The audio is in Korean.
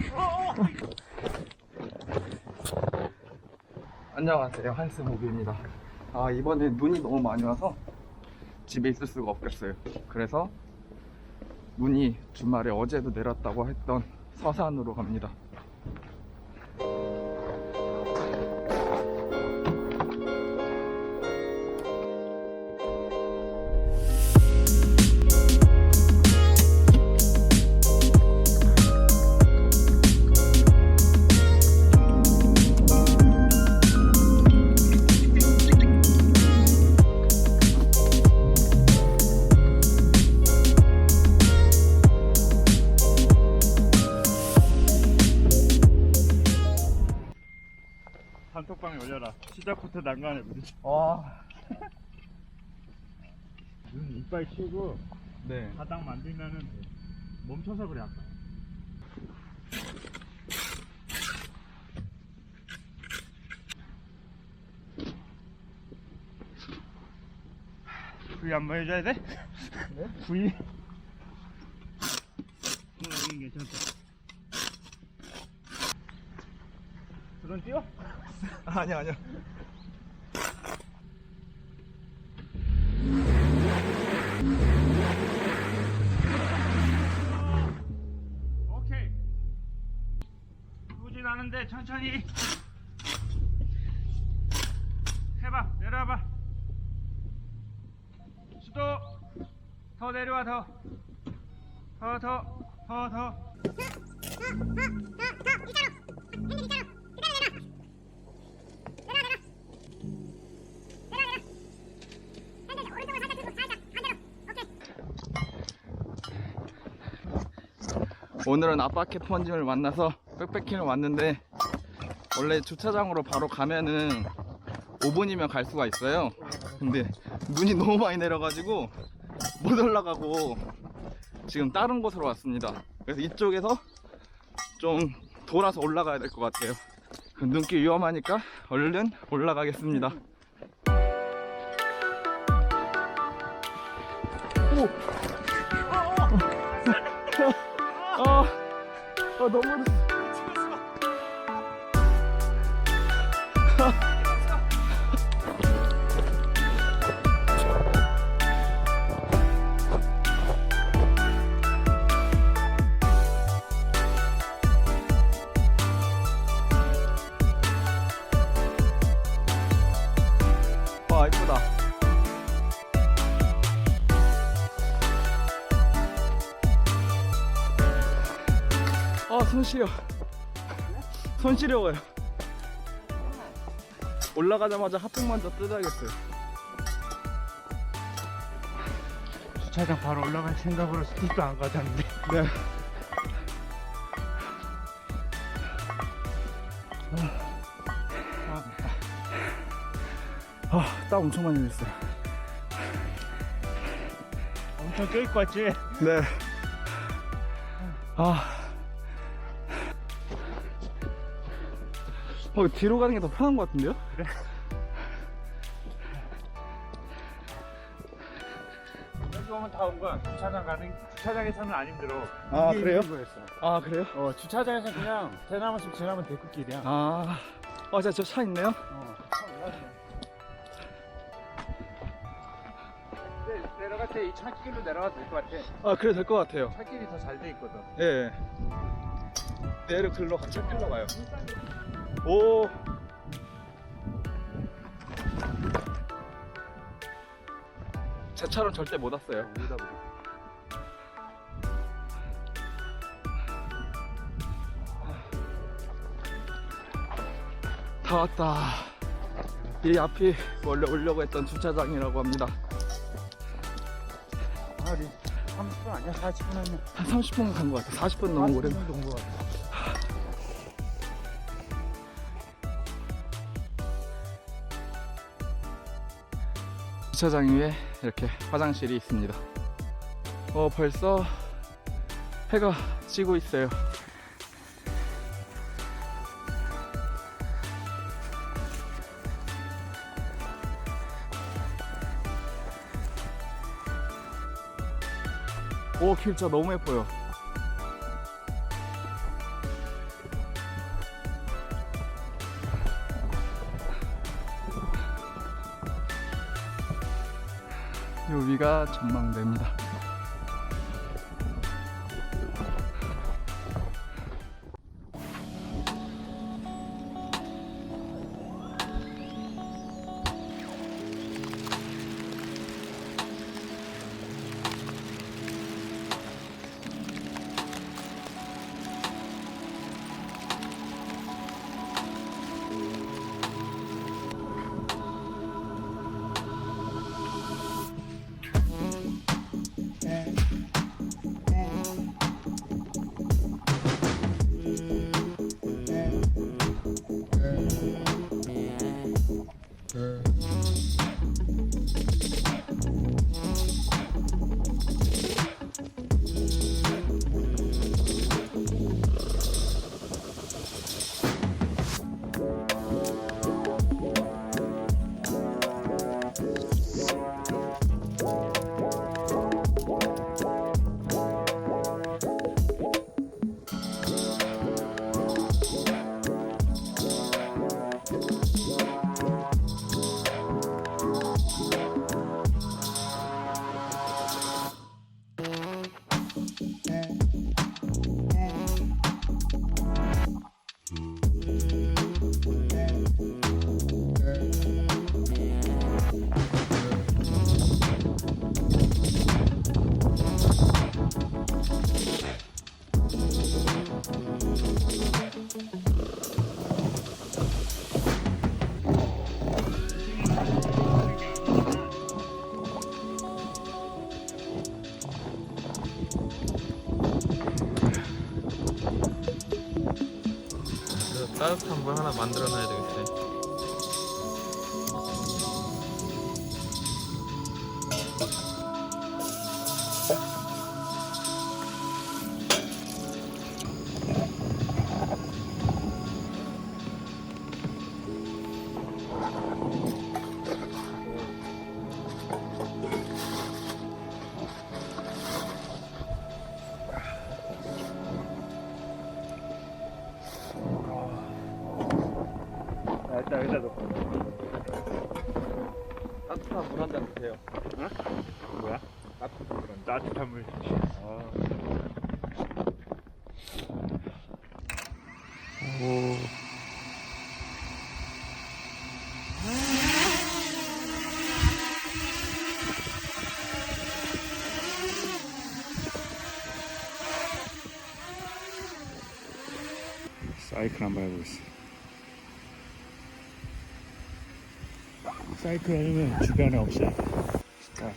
오. 안녕하세요. 한스모비입니다. 아 이번에 눈이 너무 많이 와서 집에 있을 수가 없겠어요. 그래서 눈이 주말에 어제도 내렸다고 했던 서산으로 갑니다 시작부터 난간에 부딪혀. 와... 눈 이빨 치고 네 바닥 만들면은 돼. 멈춰서 그래 아까. 구이 한번 해줘야 돼? 네? 구이? 응, 여기 괜찮다. 드론 띄워? 아니요 아니요 오케이. 후진 하는데 천천히 해봐 내려와봐 수도 더 내려와 더 더 더 더더 오늘은 아빠 캣펀짐을 만나서 백패킹을 왔는데 원래 주차장으로 바로 가면은 5분이면 갈 수가 있어요. 근데 눈이 너무 많이 내려가지고 못 올라가고 지금 다른 곳으로 왔습니다. 그래서 이쪽에서 좀 돌아서 올라가야 될 것 같아요. 그 눈길 위험하니까 얼른 올라가겠습니다. 오! 아 손 시려. 손 시려워요. 올라가자마자 핫팩 먼저 뜯어야겠어요. 주차장 바로 올라갈 생각으로 스킵도 안 가졌는데 네. 아, 땀 엄청 많이 흘렸어요. 엄청 껴있고 왔지? 네. 아. 어, 뒤로 가는 게 더 편한 것 같은데요? 여기 오면 다 온 거야 주차장 가는 주차장에서는 안 힘들어 아, 이게 그래요? 힘든 거였어. 아, 그래요? 어 주차장에서 그냥 대나무숲 지나면 대끝길이야 아. 어, 자, 저 차 있네요? 어. 근데 내려갈 때 이 차길로 내려가도 될 것 같아. 아, 그래, 될 것 같아요. 차길이 더 잘 돼 있거든. 예. 내려 글로 같이 끌러 가요. 오. 제 차로 절대 못 왔어요. 보자. 다 왔다. 이 앞이 원래 오려고 했던 주차장이라고 합니다. 아, 우리 30분 아니야? 40분 아니야? 한 30분 간 것 같아. 40분 너무 오래. 정도 온것 같아. 주차장 위에 이렇게 화장실이 있습니다. 어, 벌써 해가 지고 있어요. 오, 길 진짜 너무 예뻐요. 위가 전망대입니다. 따뜻한 물 하나 만들어 놔야 되겠어 아, 일단 여기다 놓고. 따뜻한 물 한잔 드세요. 뭐야? 따뜻한 물. 따뜻한 물. 아. 오. 사이클 한번 해보겠어. 사이클 하려면 주변에. 자,